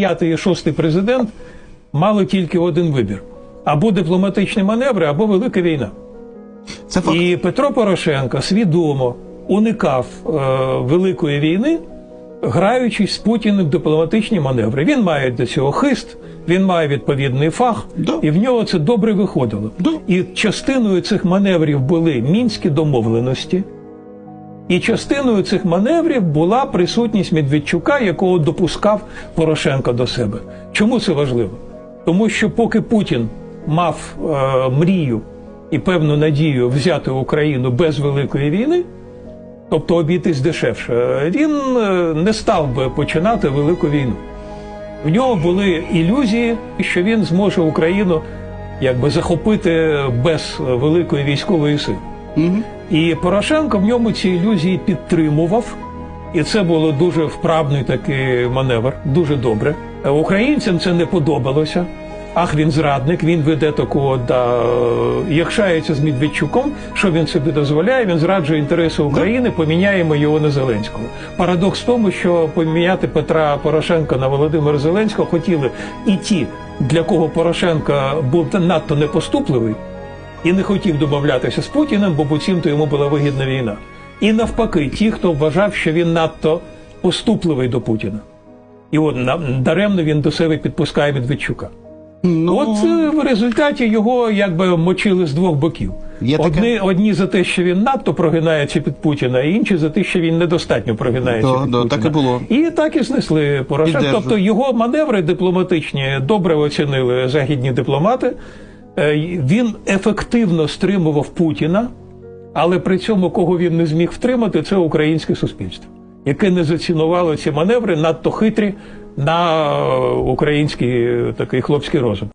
п'ятий і шостий президент мали тільки один вибір: або дипломатичні маневри, або велика війна. Це факт. І Петро Порошенко свідомо уникав е, великої війни, граючись з Путіним дипломатичні маневри. Він має до цього хист, він має відповідний фах, Да. і в нього це добре виходило. Да. І частиною цих маневрів були мінські домовленості. І частиною цих маневрів була присутність Медведчука, якого допускав Порошенко до себе. Чому це важливо? Тому що поки Путін мав е, мрію і певну надію взяти Україну без великої війни, тобто обійтись дешевше, він е, не став би починати велику війну. В нього були ілюзії, що він зможе Україну якби захопити без великої військової сили. І Порошенко в ньому ці ілюзії підтримував. І це було дуже вправний такий маневр, дуже добре. Е, Українцям це не подобалося. Ах, він зрадник, він веде такого да якшається з Медведчуком. Що він собі дозволяє? Він зраджує інтереси України. Поміняємо його на Зеленського. Парадокс в тому, що поміняти Петра Порошенка на Володимира Зеленського хотіли і ті, для кого Порошенко був надто непоступливий, і не хотів домовлятися з Путіним, бо буцімто йому була вигідна війна. І навпаки, ті, хто вважав, що він надто поступливий до Путіна. І от даремно він до себе підпускає Медведчука. Ну, От е, в результаті його якби мочили з двох боків. Є таке? Одні, одні за те, що він надто прогинається під Путіна, а інші за те, що він недостатньо прогинається Да, під да, Путіна. так і було. І так і знесли Порошенка. Тобто його маневри дипломатичні добре оцінили західні дипломати. Е, Він ефективно стримував Путіна, але при цьому кого він не зміг втримати, це українське суспільство, яке не зацінувало ці маневри надто хитрі на е, український е, такий хлопський розум.